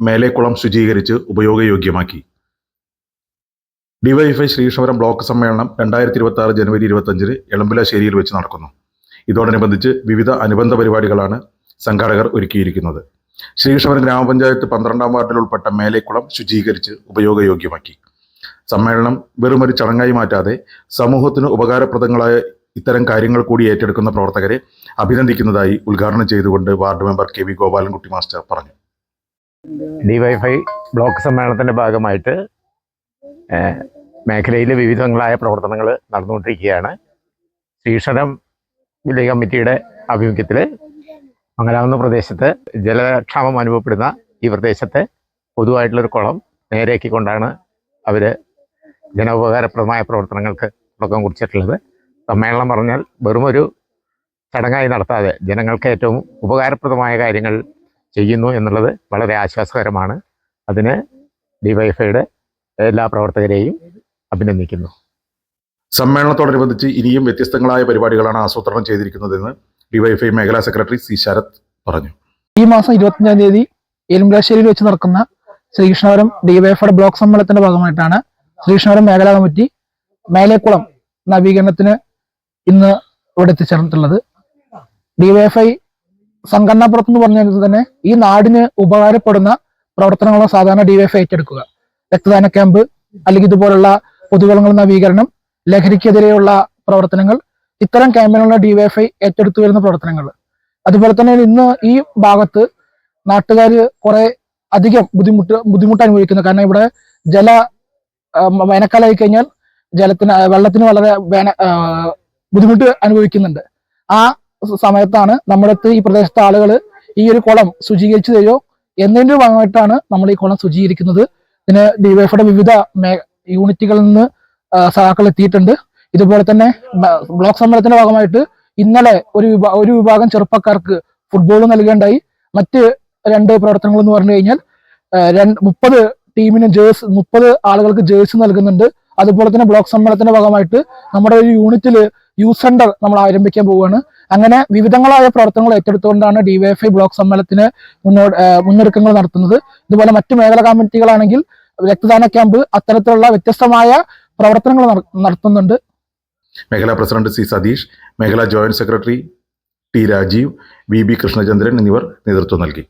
മേലേക്കുളം ശുചീകരിച്ച് ഉപയോഗയോഗ്യമാക്കി. DYFI Sreekrishnapuram block സമ്മേളനം രണ്ടായിരത്തി ഇരുപത്തി ആറ് ജനുവരി ഇരുപത്തഞ്ചിന് എളമ്പുലശ്ശേരിയിൽ വെച്ച് നടക്കുന്നു. ഇതോടനുബന്ധിച്ച് വിവിധ അനുബന്ധ പരിപാടികളാണ് സംഘാടകർ ഒരുക്കിയിരിക്കുന്നത്. ശ്രീകൃഷ്ണപുരം ഗ്രാമപഞ്ചായത്ത് പന്ത്രണ്ടാം വാർഡിൽ ഉൾപ്പെട്ട മേലേക്കുളം ശുചീകരിച്ച് ഉപയോഗയോഗ്യമാക്കി. സമ്മേളനം വെറുമൊരു ചടങ്ങായി മാറ്റാതെ സമൂഹത്തിന് ഉപകാരപ്രദങ്ങളായ ഇത്തരം കാര്യങ്ങൾ കൂടി ഏറ്റെടുക്കുന്ന പ്രവർത്തകരെ അഭിനന്ദിക്കുന്നതായി ഉദ്ഘാടനം ചെയ്തുകൊണ്ട് ward member K V Gopalankutty master പറഞ്ഞു. ഡിവൈഫൈ ബ്ലോക്ക് സമ്മേളനത്തിന്റെ ഭാഗമായിട്ട് മേഖലയിൽ വിവിധങ്ങളായ പ്രവർത്തനങ്ങൾ നടന്നുകൊണ്ടിരിക്കുകയാണ്. ശ്രീക്ഷരം വില്ലേജ് കമ്മിറ്റിയുടെ ആഭിമുഖ്യത്തിൽ മംഗലാകുന്ന പ്രദേശത്ത് ജലക്ഷാമം അനുഭവപ്പെടുന്ന ഈ പ്രദേശത്തെ പൊതുവായിട്ടുള്ളൊരു കുളം നേരെയാക്കിക്കൊണ്ടാണ് അവർ ജനോപകാരപ്രദമായ പ്രവർത്തനങ്ങൾക്ക് തുടക്കം കുറിച്ചിട്ടുള്ളത്. സമ്മേളനം പറഞ്ഞാൽ വെറുമൊരു ചടങ്ങായി നടത്താതെ ജനങ്ങൾക്ക് ഏറ്റവും ഉപകാരപ്രദമായ കാര്യങ്ങൾ ചെയ്യുന്നു എന്നുള്ളത് വളരെ ആശ്വാസകരമാണ്. അതിന് ഡിവൈഫൈയുടെ എല്ലാ പ്രവർത്തകരെയും അഭിനന്ദിക്കുന്നു. സമ്മേളനത്തോടനുബന്ധിച്ച് ഇനിയും വ്യത്യസ്തങ്ങളായ പരിപാടികളാണ് ആസൂത്രണം ചെയ്തിരിക്കുന്നതെന്ന് ഡിവൈഫൈ മേഖലാ സെക്രട്ടറി സി ശരത് പറഞ്ഞു. ഈ മാസം ഇരുപത്തിയഞ്ചാം തീയതി എലുമ്പലാശ്ശേരിയിൽ വെച്ച് നടക്കുന്ന ശ്രീകൃഷ്ണപുരം ഡിവൈഫയുടെ ബ്ലോക്ക് സമ്മേളനത്തിന്റെ ഭാഗമായിട്ടാണ് ശ്രീകൃഷ്ണപുരം മേഖലാ കമ്മിറ്റി മേലേക്കുളം നവീകരണത്തിന് ഇന്ന് ഇവിടെ എത്തിച്ചേർന്നിട്ടുള്ളത്. ഡിവൈഎഫ്ഐ സംഘടനാ എന്ന് കഴിഞ്ഞാൽ തന്നെ ഈ നാടിന് ഉപകാരപ്പെടുന്ന പ്രവർത്തനങ്ങളോ സാധാരണ ഡിവൈഫ് ഏറ്റെടുക്കുക. രക്തദാന ക്യാമ്പ് അല്ലെങ്കിൽ ഇതുപോലുള്ള പൊതുവളങ്ങൾ നവീകരണം ലഹരിക്കെതിരെയുള്ള പ്രവർത്തനങ്ങൾ ഇത്തരം ക്യാമ്പിനുള്ള ഡിവൈഎഫ്ഐ ഏറ്റെടുത്തു വരുന്ന പ്രവർത്തനങ്ങൾ. അതുപോലെ തന്നെ ഇന്ന് ഈ ഭാഗത്ത് നാട്ടുകാർ കുറെ അധികം ബുദ്ധിമുട്ട് ബുദ്ധിമുട്ട് അനുഭവിക്കുന്നു. കാരണം ഇവിടെ ജല വേനൽക്കാലമായി കഴിഞ്ഞാൽ ജലത്തിന് വെള്ളത്തിന് വളരെ ബുദ്ധിമുട്ട് അനുഭവിക്കുന്നുണ്ട്. ആ സമയത്താണ് നമ്മുടെ ഈ പ്രദേശത്തെ ആളുകൾ ഈ ഒരു കുളം ശുചീകരിച്ചു തരുമോ എന്നതിന്റെ ഭാഗമായിട്ടാണ് നമ്മൾ ഈ കുളം ശുചീകരിക്കുന്നത്. ഇതിന് ഡിവൈഫയുടെ വിവിധ യൂണിറ്റുകളിൽ നിന്ന് സഹാക്കൾ എത്തിയിട്ടുണ്ട്. ഇതുപോലെ തന്നെ ബ്ലോക്ക് സമ്മേളനത്തിന്റെ ഭാഗമായിട്ട് ഇന്നലെ ഒരു ഒരു വിഭാഗം ചെറുപ്പക്കാർക്ക് ഫുട്ബോൾ നൽകേണ്ടായി. മറ്റ് രണ്ട് പ്രവർത്തനങ്ങൾ എന്ന് പറഞ്ഞു കഴിഞ്ഞാൽ മുപ്പത് ടീമിന് ജേഴ്സ് മുപ്പത് ആളുകൾക്ക് ജേഴ്സി നൽകുന്നുണ്ട്. അതുപോലെ തന്നെ ബ്ലോക്ക് സമ്മേളനത്തിന്റെ ഭാഗമായിട്ട് നമ്മുടെ ഒരു യൂണിറ്റിൽ യൂത്ത് സെന്റർ നമ്മൾ ആരംഭിക്കാൻ പോവുകയാണ്. അങ്ങനെ വിവിധങ്ങളായ പ്രവർത്തനങ്ങൾ ഏറ്റെടുത്തുകൊണ്ടാണ് ഡിവൈഎഫ്ഐ ബ്ലോക്ക് സമ്മേളനത്തിന് മുന്നോട്ട് മുന്നൊരുക്കങ്ങൾ നടത്തുന്നത്. ഇതുപോലെ മറ്റു മേഖലാ കമ്മിറ്റികളാണെങ്കിൽ രക്തദാന ക്യാമ്പ് അത്തരത്തിലുള്ള വ്യത്യസ്തമായ പ്രവർത്തനങ്ങൾ നട- നടത്തുന്നുണ്ട്. മേഖലാ പ്രസിഡന്റ് സി സതീഷ് മേഖലാ joint secretary T Rajeev V B Krishnachandran എന്നിവർ നേതൃത്വം നൽകി.